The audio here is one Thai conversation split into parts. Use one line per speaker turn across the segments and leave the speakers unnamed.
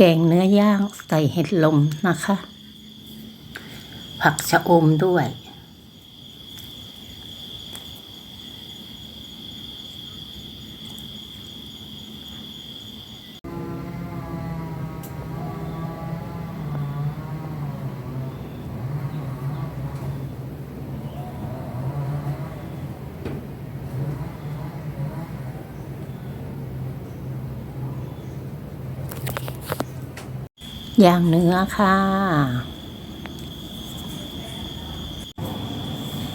แกงเนื้อย่างใส่เห็ดลมนะคะ ผักชะอมด้วย ย่างเนื้อค่ะ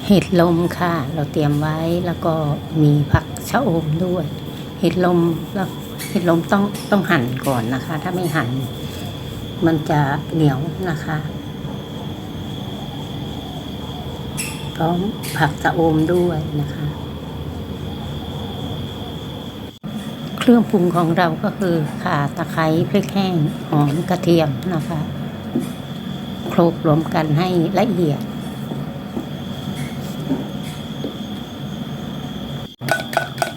เห็ดลมค่ะ เราเตรียมไว้แล้วก็มีผักชะอมด้วย เห็ดลมแล้วเห็ดลมต้องต้องหั่นก่อนนะคะ ถ้าไม่หั่นมันจะเหนียวนะคะพร้อมผักชะอมด้วยนะคะ เครื่องปรุงของเราก็คือข่าตะไคร้พริกแห้งหอมกระเทียมนะคะโคลกรวมกันให้ละเอียด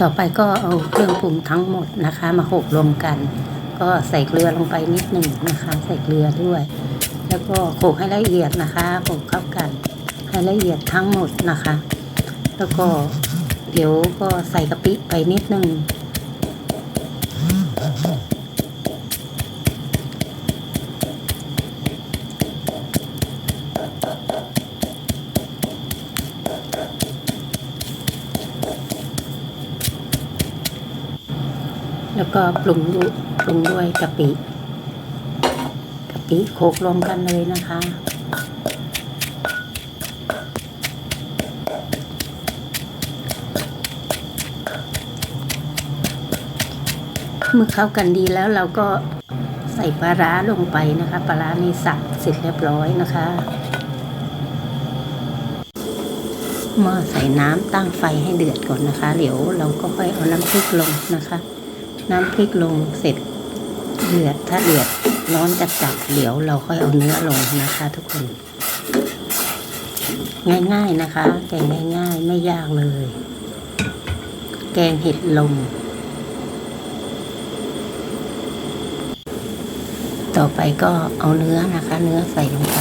ต่อไปก็เอาเครื่องปรุงทั้งหมดนะคะ มาโขลกรวมกัน ก็ใส่เกลือลงไปนิดหนึ่งนะคะ ใส่เกลือด้วย แล้วก็โขลกให้ละเอียดนะคะโขลกเข้ากัน ให้ละเอียดทั้งหมดนะคะ แล้วก็เดี๋ยวก็ใส่กะปิไปนิดหนึ่ง แล้วก็ปรุงด้วยปรุงด้วยกะปิกะปิโขลกรวมกันเลยนะคะ เมื่อเข้ากันดีแล้วเราก็ใส่ปลาร้าลงไปนะคะ ปลาร้านี่สับเสร็จเรียบร้อยนะคะหม้อใส่น้ำตั้งไฟให้เดือดก่อนนะคะ เดี๋ยวเราก็ค่อยเอาน้ำพริกลงนะคะ น้ำพริกลงเสร็จเดือดถ้าเดือดร้อนจัดจัดเดี๋ยวเราค่อยเอาเนื้อลงนะคะ ทุกคน ง่ายๆนะคะ แกงง่าย ๆ ไม่ยากเลย แกงเห็ดลม ต่อไปก็เอาเนื้อนะคะ เนื้อใส่ลงไป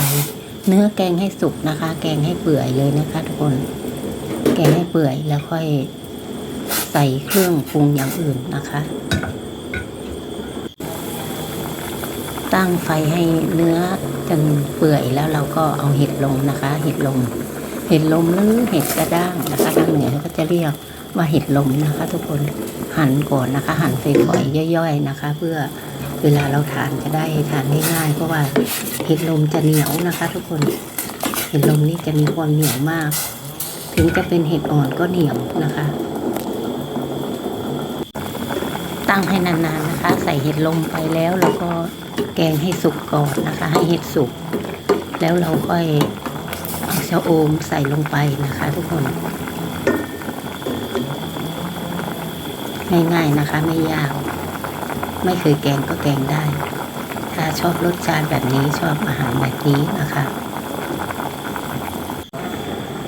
เนื้อแกงให้สุกนะคะ แกงให้เปื่อยเลยนะคะ ทุกคน แกงให้เปื่อยแล้วค่อย ใส่เครื่องปรุงอย่างอื่นนะคะ ตั้งไฟให้เนื้อจนเปื่อยแล้วเราก็เอาเห็ดลงนะคะ เห็ดลม เห็ดลมหรือเห็ดกระด้างนะคะทางเหนือก็จะเรียกว่าเห็ดลมนะคะ ทุกคนหั่นก่อนนะคะ หั่นฝอยๆย่อยๆนะคะ เพื่อเวลาเราทานจะได้ทานง่ายๆเพราะว่าเห็ดลมจะเหนียวนะคะ ทุกคนเห็ดลมนี่จะมีความเหนียวมาก ถึงจะเป็นเห็ดอ่อนก็เหนียวนะคะ ตั้งให้นานๆนะคะ ใส่เห็ดลมไปแล้วเราก็แกงให้สุกก่อนนะคะ ให้เห็ดสุก แล้วเราค่อยเอาชะโอมใส่ลงไปนะคะ ทุกคน ง่ายๆนะคะ ไม่ยาก ไม่เคยแกงก็แกงได้ ถ้าชอบรสชาติแบบนี้ชอบอาหารแบบนี้นะคะ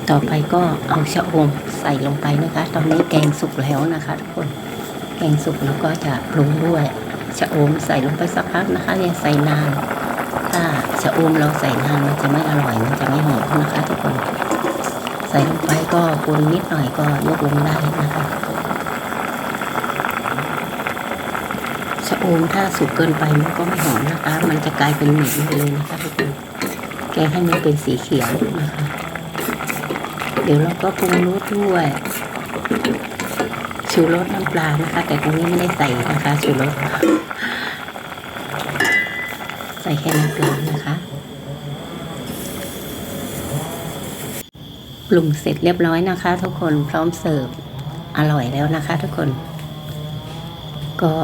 ต่อไปก็เอาชะอมใส่ลงไปนะคะ ตอนนี้แกงสุกแล้วนะคะ ทุกคน แกงสุกแล้วก็จะปรุงด้วยชะอมใส่ลงไปสักพักนะคะอย่าใส่นานถ้าชะอมเราใส่นานมันจะไม่อร่อยมันจะไม่หอมนะคะทุกคนใส่ลงไปก็คนนิดหน่อยก็ยกลงได้นะคะชะอมถ้าสุกเกินไปมันก็ไม่หอมนะคะ มันจะกลายเป็นเหม็นไปเลยนะคะทุกคนแกงให้มันเป็นสีเขียวนะคะ เดี๋ยวเราก็ปรุงรสด้วย ชูรสน้ำปลานะคะ แต่ตรงนี้ไม่ได้ใส่นะคะชูรสใส่แค่น้ำปลานะคะปรุงเสร็จเรียบร้อยนะคะ ทุกคนพร้อมเสิร์ฟอร่อยแล้วนะคะ ทุกคน ก็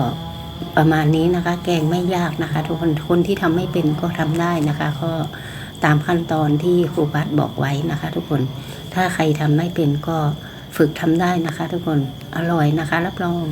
ประมาณนี้นะคะ แกงไม่ยากนะคะ ทุกคนคนที่ทำไม่เป็นก็ทำได้นะคะ ก็ตามขั้นตอนที่ครูบัสบอกไว้นะคะ ทุกคนถ้าใครทำไม่เป็นก็ ฝึกทำได้นะคะ ทุกคนอร่อยนะคะรับรอง